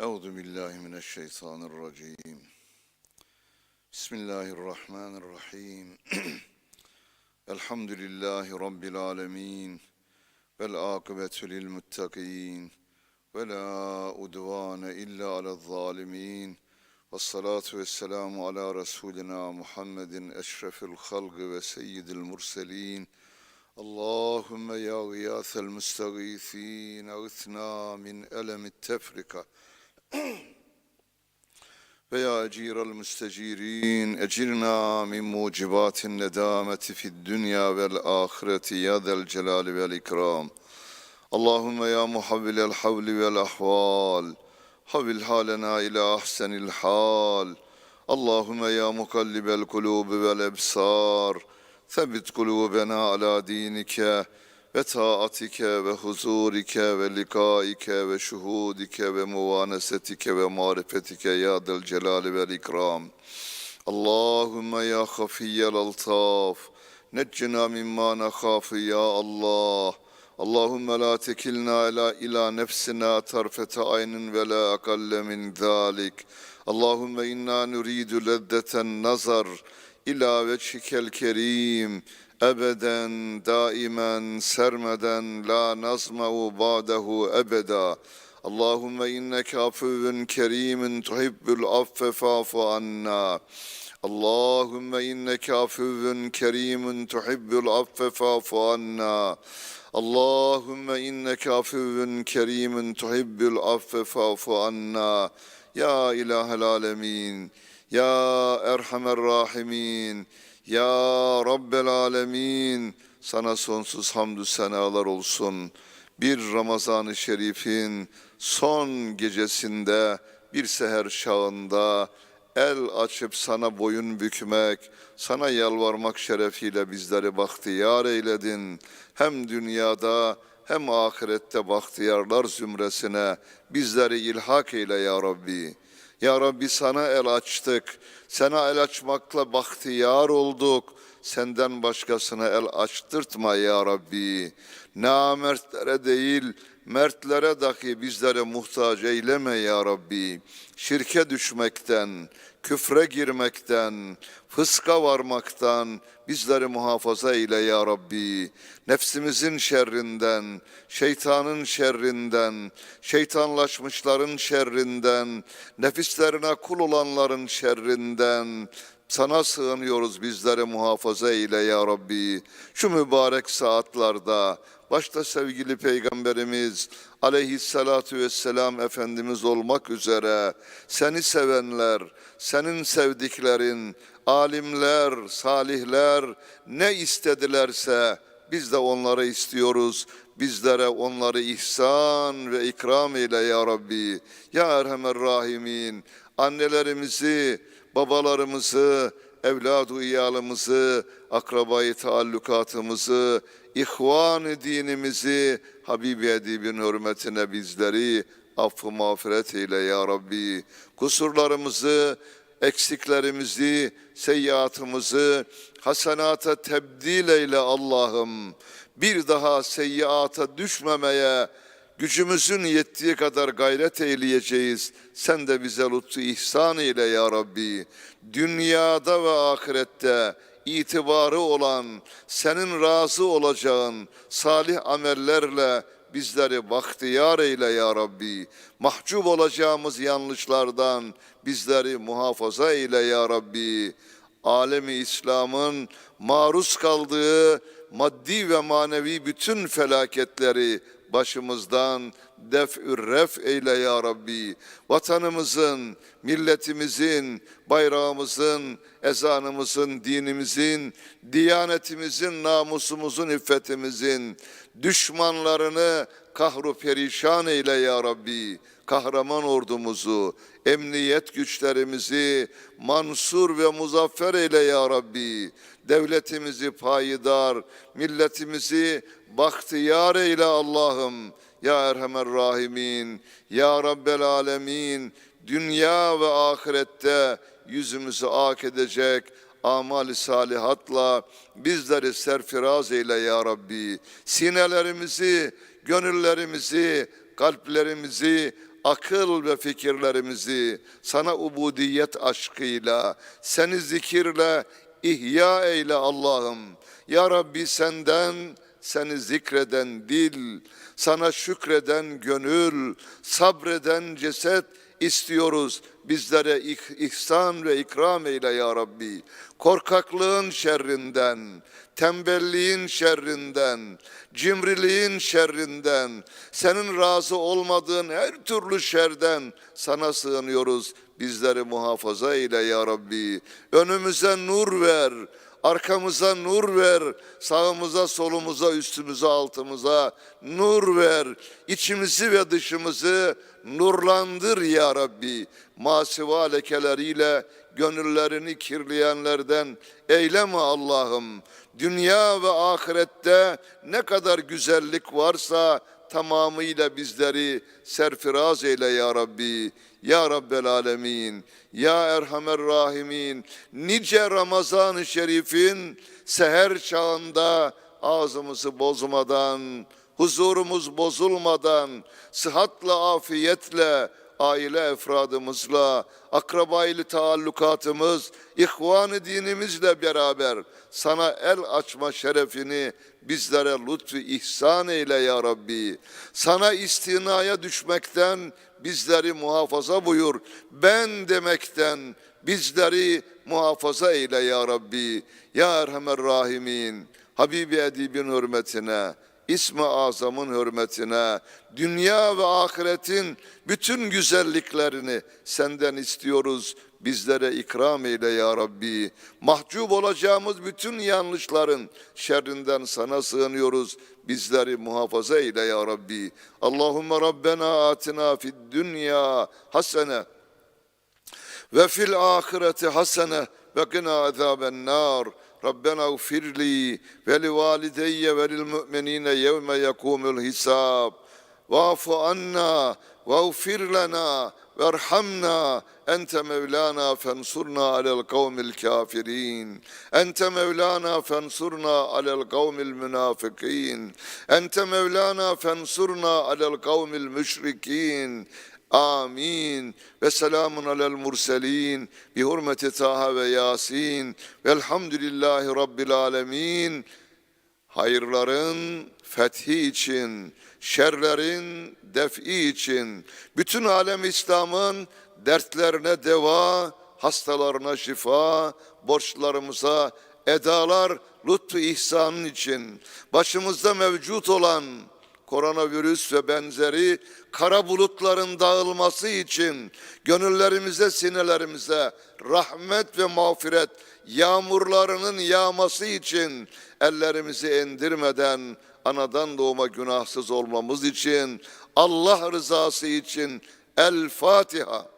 أعوذ بالله من الشيطان الرجيم. بسم الله الرحمن الرحيم. الحمد لله رب العالمين والعاقبة للمتقين ولا أدوان إلا على الظالمين. والصلاة والسلام على رسولنا محمد أشرف الخلق وسيد المرسلين. اللهم يا غياث المستغيثين أغثنا من ألم التفرقة. Veya ecirel müstecirin ecirna min mucibatin nedameti fid dünya vel ahireti ya del celali vel ikram. Allahümme ya muhavvilel havli vel ahval. Havil halena ila ahsenil hal. Allahümme ya mukallibel kulubi vel ebsar. Ve taatike ve huzurike ve likaike ve şuhudike ve muvanesetike ve marifetike ya del celali vel ikram. Allahümme ya hafiyyel altaf. Neccina mimma nekhafu ya Allah. Allahümme la tekilna ila, ila nefsina tarfete aynin ve la akalle min zalik. Allahümme inna nuridu leddeten nazar ila veçhikel kerim ebeden daimen sermeden la nazma'u ba'dehu ebeda. Allahümme inneke afuvun kerimin tuhibbul affe fa'fu anna. Allahümme inneke afuvun kerimin tuhibbul affe fa'fu anna. Allahümme inneke afuvun kerimin tuhibbul affe fa'fu anna. Ya ilahel alemin. Ya Erhamer Rahimin, Ya Rabbel Alemin, sana sonsuz hamdü senalar olsun. Bir Ramazan-ı Şerif'in son gecesinde, bir seher şağında, el açıp sana boyun bükmek, sana yalvarmak şerefiyle bizleri bahtiyar eyledin. Hem dünyada hem ahirette bahtiyarlar zümresine bizleri ilhak eyle ya Rabbi. Ya Rabbi sana el açtık. Sana el açmakla bahtiyar olduk. Senden başkasına el açtırtma ya Rabbi. Namertlere değil, mertlere dahi bizlere muhtaç eyleme ya Rabbi. Şirke düşmekten, küfre girmekten, fıska varmaktan bizleri muhafaza eyle ya Rabbi. Nefsimizin şerrinden, şeytanın şerrinden, şeytanlaşmışların şerrinden, nefislerine kul olanların şerrinden, sana sığınıyoruz bizleri muhafaza eyle ya Rabbi. Şu mübarek saatlerde başta sevgili Peygamberimiz aleyhissalatu vesselam Efendimiz olmak üzere seni sevenler, senin sevdiklerin, alimler, salihler ne istedilerse biz de onları istiyoruz. Bizlere onları ihsan ve ikram eyle ya Rabbi. Ya Erhamer Rahimin annelerimizi, babalarımızı, evladu iyalımızı, akrabayı taallukatımızı, ihvan dinimizi, Habibi Edib'in hürmetine bizleri affı mağfiret eyle ya Rabbi. Kusurlarımızı, eksiklerimizi, seyyiatımızı hasenata tebdil eyle Allah'ım. Bir daha seyyiata düşmemeye gücümüzün yettiği kadar gayret eyleyeceğiz. Sen de bize lütfu ihsan eyle ya Rabbi. Dünyada ve ahirette itibarı olan, senin razı olacağın salih amellerle bizleri bahtiyar eyle ya Rabbi. Mahcup olacağımız yanlışlardan bizleri muhafaza eyle ya Rabbi. Alemi İslam'ın maruz kaldığı maddi ve manevi bütün felaketleri başımızdan def-ü ref eyle ya Rabbi. Vatanımızın, milletimizin, bayrağımızın, ezanımızın, dinimizin, diyanetimizin, namusumuzun, iffetimizin düşmanlarını kahru perişan eyle ya Rabbi. Kahraman ordumuzu, emniyet güçlerimizi mansur ve muzaffer eyle ya Rabbi. Devletimizi payidar, milletimizi bahtiyar eyle Allah'ım. Ya Erhamer Rahimin, Ya Rabbel Alemin, dünya ve ahirette yüzümüzü ak edecek amali salihatla bizleri serfiraz eyle ya Rabbi. Sinelerimizi, gönüllerimizi, kalplerimizi akıl ve fikirlerimizi sana ubudiyet aşkıyla, seni zikirle ihya eyle Allah'ım. Ya Rabbi senden seni zikreden dil, sana şükreden gönül, sabreden ceset istiyoruz. Bizlere ih- ihsan ve ikram eyle ya Rabbi. Korkaklığın şerrinden, tembelliğin şerrinden, cimriliğin şerrinden, senin razı olmadığın her türlü şerden sana sığınıyoruz. Bizleri muhafaza eyle ya Rabbi. Önümüze nur ver, arkamıza nur ver, sağımıza, solumuza, üstümüze, altımıza nur ver. İçimizi ve dışımızı nurlandır ya Rabbi. Masiva lekeleriyle gönüllerini kirleyenlerden eyleme Allah'ım. Dünya ve ahirette ne kadar güzellik varsa tamamıyla bizleri serfiraz eyle ya Rabbi. Ya Rabbel Alemin, Ya Erhamer Rahimin, nice Ramazan-ı Şerif'in seher çağında ağzımızı bozmadan, huzurumuz bozulmadan, sıhhatla, afiyetle, aile efradımızla, akrabaylı taallukatımız, ihvan-ı dinimizle beraber sana el açma şerefini bizlere lütfu ihsan eyle ya Rabbi. Sana istinaya düşmekten bizleri muhafaza buyur. Ben demekten bizleri muhafaza eyle ya Rabbi. Ya Erhamer Rahimin, Habibi Edib'in hürmetine, İsmi Azam'ın hürmetine, dünya ve ahiretin bütün güzelliklerini senden istiyoruz. Bizlere ikram eyle ya Rabbi. Mahcup olacağımız bütün yanlışların şerrinden sana sığınıyoruz. Bizleri muhafaza eyle ya Rabbi. Allahümme Rabbena atina fid dünya hasene ve fil ahireti hasene qina azaben nar. ربنا اغفر لي ولوالدي وللمؤمنين يوم يقوم الحساب. واعف عنا واغفر لنا وارحمنا. أنت مولانا فانصرنا على القوم الكافرين. أنت مولانا فانصرنا على القوم المنافقين. أنت مولانا فانصرنا على القوم المشركين. Amin. Ve selamun alel murselin. Bi hurmeti Taha ve Yasin. Velhamdülillahi Rabbil alemin. Hayırların fethi için, şerlerin defi için, bütün alem İslam'ın dertlerine deva, hastalarına şifa, borçlarımıza edalar, lütfu ihsanın için, başımızda mevcut olan koronavirüs ve benzeri kara bulutların dağılması için gönüllerimize, sinelerimize rahmet ve mağfiret yağmurlarının yağması için ellerimizi endirmeden anadan doğma günahsız olmamız için Allah rızası için El Fatiha.